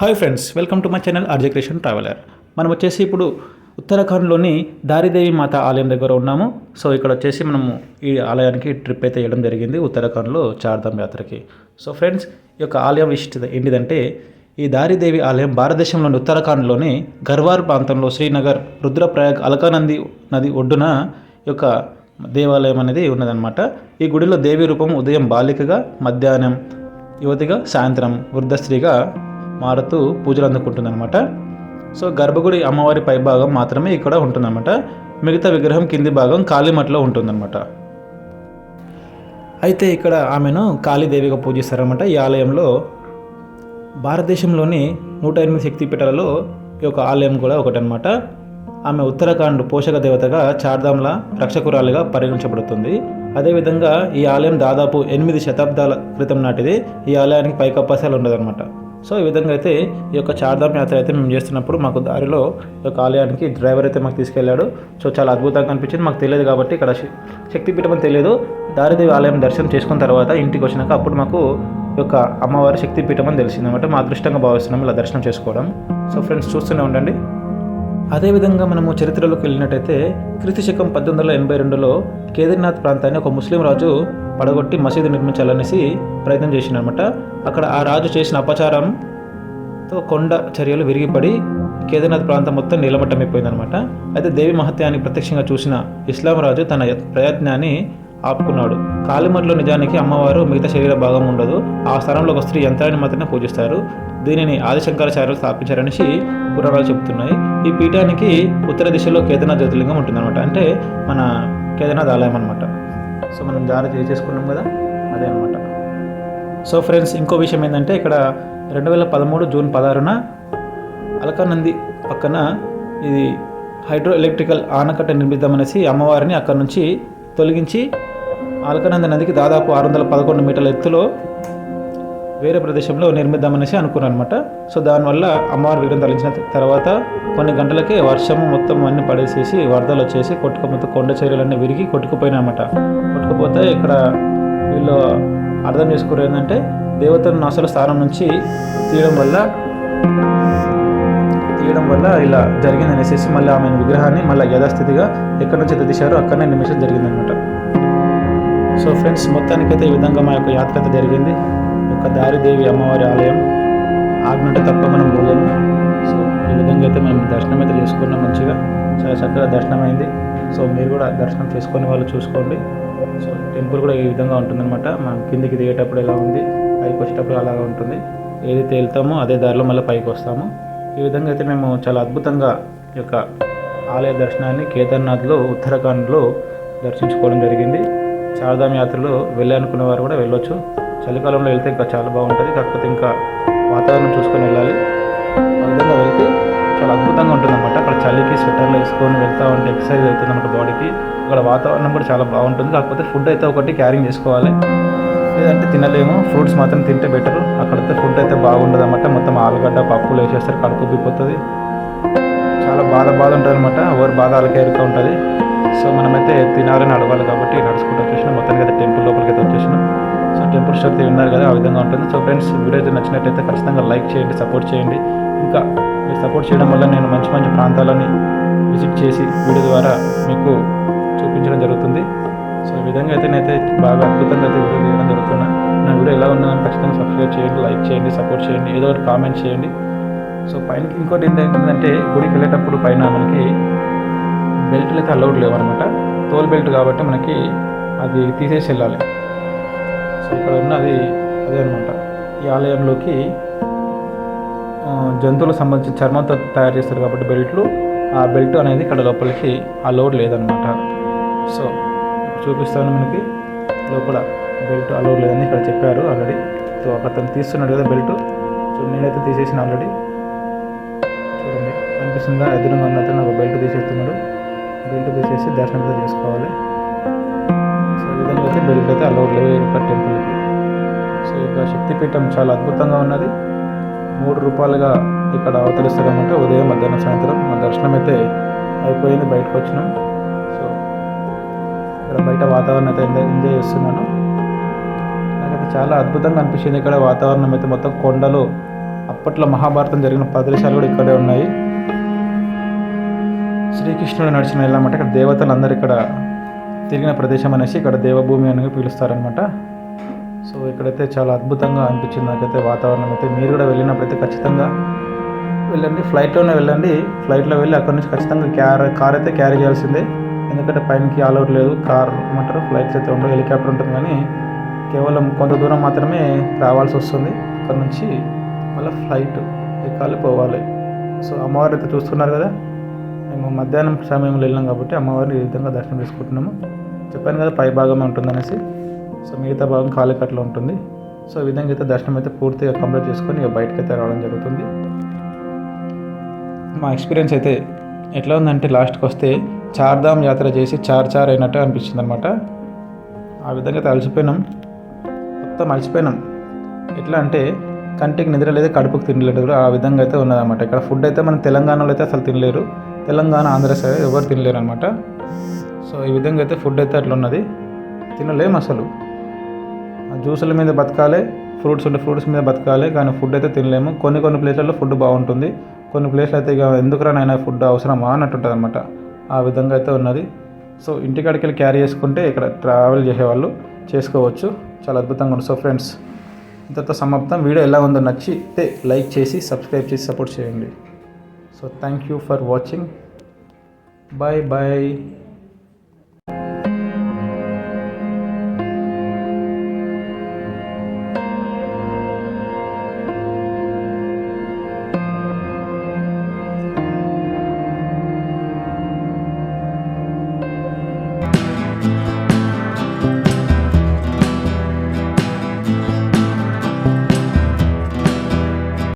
Hi friends welcome to my channel RJ Krishan traveller. మనం వచ్చేసి ఇప్పుడు ఉత్తరాఖండ్లోని దారిదేవి మాత ఆలయం దగ్గర ఉన్నాము. సో ఇక్కడ వచ్చేసి మనము ఈ ఆలయానికి ట్రిప్ అయితే వేయడం జరిగింది ఉత్తరాఖండ్లో చార్ధామ్ యాత్రకి. సో ఫ్రెండ్స్ ఈ యొక్క ఆలయం విశిష్టత ఏంటిదంటే ఈ దారిదేవి ఆలయం భారతదేశంలోని ఉత్తరాఖండ్లోని గర్వార్ ప్రాంతంలో శ్రీనగర్ రుద్రప్రయాగ్ అలకానంది నది ఒడ్డున ఈ యొక్క దేవాలయం అనేది ఉన్నదన్నమాట. ఈ గుడిలో దేవి రూపం ఉదయం బాలికగా మధ్యాహ్నం యువతిగా సాయంత్రం వృద్ధ స్త్రీగా మారుతూ పూజలు అందుకుంటుందన్నమాట. సో గర్భగుడి అమ్మవారి పై భాగం మాత్రమే ఇక్కడ ఉంటుందన్నమాట. మిగతా విగ్రహం కింది భాగం కాళీమఠలో ఉంటుందన్నమాట. అయితే ఇక్కడ ఆమెను కాళీదేవిగా పూజిస్తారన్నమాట. ఈ ఆలయంలో భారతదేశంలోని నూట ఎనిమిది శక్తిపీఠాలలో ఈ యొక్క ఆలయం కూడా ఒకటనమాట ఆమె ఉత్తరాఖండ్ పోషక దేవతగా చార్ధామ్ల రక్షకురాలిగా పరిగణించబడుతుంది. అదేవిధంగా ఈ ఆలయం దాదాపు ఎనిమిది శతాబ్దాల క్రితం నాటిది. ఈ ఆలయానికి పైకప్పాసాలు ఉండదన్నమాట. సో ఈ విధంగా అయితే ఈ యొక్క చార్ధామ్ యాత్ర అయితే మేము చేస్తున్నప్పుడు మాకు దారిలో ఒక ఆలయానికి డ్రైవర్ అయితే మాకు తీసుకెళ్ళాడు. సో చాలా అద్భుతంగా అనిపించింది. మాకు తెలియదు కాబట్టి ఇక్కడ శక్తిపీఠం అని తెలియదు. దారిదేవి ఆలయం దర్శనం చేసుకున్న తర్వాత ఇంటికి వచ్చినాక అప్పుడు మాకు ఈ యొక్క అమ్మవారి శక్తిపీఠం అని తెలిసిందనమాట మా అదృష్టంగా భావిస్తున్నాం ఇలా దర్శనం చేసుకోవడం. సో ఫ్రెండ్స్ చూస్తూనే ఉండండి. అదేవిధంగా మనము చరిత్రలోకి వెళ్ళినట్టయితే క్రీస్తు శకం పద్దెనిమిది వందల ఎనభై రెండులో కేదార్నాథ్ ప్రాంతాన్ని ఒక ముస్లిం రాజు పడగొట్టి మసీదు నిర్మించాలనేసి ప్రయత్నం చేసిందనమాట అక్కడ ఆ రాజు చేసిన అపచారంతో కొండ చర్యలు విరిగిపడి కేదార్నాథ్ ప్రాంతం మొత్తం నీలమట్టమైపోయిందనమాట అయితే దేవి మహత్యాన్ని ప్రత్యక్షంగా చూసిన ఇస్లాం రాజు తన ప్రయత్నాన్ని ఆపుకున్నాడు. కాలిమట్లో నిజానికి అమ్మవారు మిగతా శరీర భాగం ఉండదు. ఆ స్థలంలో ఒక స్త్రీ యంత్రాన్ని మాత్రమే పూజిస్తారు. దీనిని ఆదిశంకరాచార్యులు స్థాపించారనేసి పురాణాలు చెబుతున్నాయి. ఈ పీఠానికి ఉత్తర దిశలో కేదార్నాథ్ జ్యోతిర్లింగం ఉంటుందన్నమాట. అంటే మన కేదార్నాథ్ ఆలయం అనమాట సో మనం దారి చేసుకున్నాం కదా? అదే అనమాట సో ఫ్రెండ్స్ ఇంకో విషయం ఏంటంటే ఇక్కడ రెండు వేల పదమూడు జూన్ పదహారున అలకానంది పక్కన ఇది హైడ్రో ఎలక్ట్రికల్ ఆనకట్ట నిర్మిద్దామనేసి అమ్మవారిని అక్కడ నుంచి తొలగించి అలకానంది నదికి దాదాపు ఆరు వందల పదకొండు మీటర్ల ఎత్తులో వేరే ప్రదేశంలో నిర్మిద్దామనేసి అనుకున్నాను అనమాట సో దానివల్ల అమ్మవారి విగ్రహం తరలించిన తర్వాత కొన్ని గంటలకే వర్షం మొత్తం అన్ని పడేసేసి వరదలు వచ్చేసి కొట్టుకు మొత్తం కొండ చర్యలన్నీ విరిగి కొట్టుకుపోయినాయి అనమాట కొట్టుకుపోతే ఇక్కడ వీళ్ళు అర్థం చేసుకోరు ఏంటంటే దేవతలను అసలు స్థానం నుంచి తీయడం వల్ల తీయడం వల్ల ఇలా జరిగింది అనేసి మళ్ళీ ఆమె విగ్రహాన్ని మళ్ళీ యథాస్థితిగా ఎక్కడి నుంచి తీశారో అక్కడనే నిమిషం జరిగిందనమాట సో ఫ్రెండ్స్ మొత్తానికైతే ఈ విధంగా మా యొక్క యాత్ర అయితే జరిగింది. యొక్క దారిదేవి అమ్మవారి ఆలయం ఆగ్నట తప్ప మనం పోలేము సో ఈ విధంగా అయితే మేము దర్శనం అయితే చేసుకున్నాం మంచిగా. చాలా చక్కగా దర్శనం అయింది సో మీరు కూడా దర్శనం చేసుకునే వాళ్ళు చూసుకోండి. సో టెంపుల్ కూడా ఈ విధంగా ఉంటుందన్నమాట. మనం కిందికి దిగేటప్పుడు ఎలా ఉంది పైకి వచ్చేటప్పుడు అలాగా ఉంటుంది. ఏదైతే వెళ్తామో అదే దారిలో మళ్ళీ పైకి వస్తాము. ఈ విధంగా అయితే మేము చాలా అద్భుతంగా ఈ యొక్క ఆలయ దర్శనాన్ని కేదార్నాథ్లో ఉత్తరాఖండ్లో దర్శించుకోవడం జరిగింది. చార్ధామ్ యాత్రలో వెళ్ళాలనుకునే వారు కూడా వెళ్ళొచ్చు. చలికాలంలో వెళ్తే ఇంకా చాలా బాగుంటుంది. కాకపోతే ఇంకా వాతావరణం చూసుకొని వెళ్ళాలి. ఆ విధంగా వెళ్తే చాలా అద్భుతంగా ఉంటుందన్నమాట. అక్కడ చలికి స్వెటర్లు వేసుకొని వెళ్తూ ఉంటే ఎక్సర్సైజ్ అవుతుందన్నమాట బాడీకి. అక్కడ వాతావరణం కూడా చాలా బాగుంటుంది. కాకపోతే ఫుడ్ అయితే ఒకటి క్యారింగ్ చేసుకోవాలి. లేదంటే తినలేము. ఫ్రూట్స్ మాత్రం తింటే బెటర్. అక్కడైతే ఫుడ్ అయితే బాగుండదు అనమాట మొత్తం ఆలుగడ్డ పప్పులు వేసేస్తారు. కడుపు ఉబ్బిపోతుంది. చాలా బాధ బాధ ఉంటుంది అనమాట ఎవరు బాధ అలకేరుతూ ఉంటుంది. సో మనమైతే తినాలని అడగాలి కాబట్టి నడుచుకుంటూ వచ్చేసిన. మొత్తానికి అయితే టెంపుల్ సో విన్నారు కదా ఆ విధంగా ఉంటుంది. సో ఫ్రెండ్స్ వీడియో అయితే నచ్చినట్టయితే ఖచ్చితంగా లైక్ చేయండి సపోర్ట్ చేయండి. ఇంకా మీరు సపోర్ట్ చేయడం వల్ల నేను మంచి మంచి ప్రాంతాలని విజిట్ చేసి వీడియో ద్వారా మీకు చూపించడం జరుగుతుంది. సో ఈ విధంగా అయితే నేనైతే బాగా అద్భుతంగా అయితే వీడియో తీయడం జరుగుతున్నా. నా వీడియో ఎలా ఉన్నదని ఖచ్చితంగా సబ్స్క్రైబ్ చేయండి లైక్ చేయండి సపోర్ట్ చేయండి ఏదో ఒకటి కామెంట్ చేయండి. సో పైన ఇంకోటి ఏంటంటే గుడికి వెళ్ళేటప్పుడు పైన మనకి బెల్ట్లు అయితే అలౌడ్ లేవు అనమాట తోల్ బెల్ట్ కాబట్టి మనకి అది తీసేసి వెళ్ళాలి. సో ఇక్కడ ఉన్నది అదే అనమాట ఈ ఆలయంలోకి జంతువులకు సంబంధించిన చర్మంతో తయారు చేస్తారు కాబట్టి బెల్ట్లు. ఆ బెల్ట్ అనేది ఇక్కడ లోపలికి ఆ లోడ్ లేదనమాట సో చూపిస్తాను మనకి. లోపల బెల్ట్ అలౌడ్ లేదని ఇక్కడ చెప్పారు ఆల్రెడీ. సో అతను తీస్తున్నాడు కదా బెల్ట్. సో నేనైతే తీసేసిన ఆల్రెడీ. చూడండి కనిపిస్తుందా? ఎదురుగా ఉన్న అతను ఒక బెల్ట్ తీసేస్తున్నాడు. బెల్ట్ తీసేసి దర్శనం చేసుకోవాలి. సో ఈ విధంగా అయితే బెల్ట్ అయితే అలౌడ్ లేవు ఇక్కడ టెంపుల్కి సో ఈ యొక్క శక్తిపీఠం చాలా అద్భుతంగా ఉన్నది. మూడు రూపాయలుగా ఇక్కడ అవతరిస్తామంటే ఉదయం మధ్యాహ్నం సాయంత్రం. మా దర్శనం అయితే అయిపోయింది బయటకు వచ్చినాం. సో ఇక్కడ బయట వాతావరణం అయితే ఎంజాయ్ ఎంజాయ్ చేస్తున్నాను. నాకైతే చాలా అద్భుతంగా అనిపించింది ఇక్కడ వాతావరణం అయితే. మొత్తం కొండలు అప్పట్లో మహాభారతం జరిగిన ప్రదేశాలు కూడా ఇక్కడే ఉన్నాయి. శ్రీకృష్ణుడు నడిచిన వెళ్ళామంటే ఇక్కడ దేవతలు అందరు ఇక్కడ తిరిగిన ప్రదేశం అనేసి ఇక్కడ దేవభూమి అని పిలుస్తారనమాట సో ఇక్కడైతే చాలా అద్భుతంగా అనిపించింది నాకైతే వాతావరణం అయితే. మీరు కూడా వెళ్ళినప్పుడైతే ఖచ్చితంగా వెళ్ళండి. ఫ్లైట్లోనే వెళ్ళండి. ఫ్లైట్లో వెళ్ళి అక్కడ నుంచి ఖచ్చితంగా క్యార్ కార్ అయితే క్యారీ చేయాల్సిందే. ఎందుకంటే పైనకి ఆల్అవుట్ లేదు. కార్ అంటారు ఫ్లైట్స్ అయితే ఉండవు. హెలికాప్టర్ ఉంటుంది కానీ కేవలం కొంత దూరం మాత్రమే రావాల్సి వస్తుంది. అక్కడ నుంచి మళ్ళీ ఫ్లైట్ ఎక్కాలి పోవాలి. సో అమ్మవారు అయితే చూస్తున్నారు కదా. మేము మధ్యాహ్నం సమయంలో వెళ్ళాం కాబట్టి అమ్మవారిని ఈ విధంగా దర్శనం చేసుకుంటున్నాము. చెప్పాను కదా పై భాగమే ఉంటుందనేసి. సో మిగతా భాగం కాలికట్లో ఉంటుంది. సో ఈ విధంగా అయితే దర్శనం అయితే పూర్తిగా కంప్లీట్ చేసుకొని ఇక బయటకు అయితే రావడం జరుగుతుంది. మా ఎక్స్పీరియన్స్ అయితే ఎట్లా ఉందంటే లాస్ట్కి వస్తే చార్ధామ్ యాత్ర చేసి చార్ చార్ అయినట్టు అనిపించింది అనమాట ఆ విధంగా అయితే అలసిపోయినాం. మొత్తం అలసిపోయినాం. ఎట్లా అంటే కంటికి నిద్ర లేదు కడుపుకు తినలేదు కూడా ఆ విధంగా అయితే ఉన్నదన్నమాట ఇక్కడ ఫుడ్ అయితే మన తెలంగాణలో అయితే అసలు తినలేరు. తెలంగాణ ఆంధ్ర సైడ్ ఎవరు తినలేరు అనమాట సో ఈ విధంగా అయితే ఫుడ్ అయితే అట్లా ఉన్నది. తినలేం అసలు. జ్యూసుల మీద బతకాలి ఫ్రూట్స్ ఉంటే ఫ్రూట్స్ మీద బతకాలి కానీ ఫుడ్ అయితే తినలేము. కొన్ని కొన్ని ప్లేస్లలో ఫుడ్ బాగుంటుంది. కొన్ని ప్లేస్లు అయితే ఇక ఎందుకురా నాయన ఫుడ్ అవసరమా అన్నట్టుంటుంది అనమాట ఆ విధంగా అయితే ఉన్నది. సో ఇంటికాడికి వెళ్ళి క్యారీ చేసుకుంటే ఇక్కడ ట్రావెల్ చేసేవాళ్ళు చేసుకోవచ్చు. చాలా అద్భుతంగా ఉంది. సో ఫ్రెండ్స్ ఇంతతో సమాప్తం. వీడియో ఎలా ఉందో నచ్చితే లైక్ చేసి సబ్స్క్రైబ్ చేసి సపోర్ట్ చేయండి. So thank you for watching. Bye bye.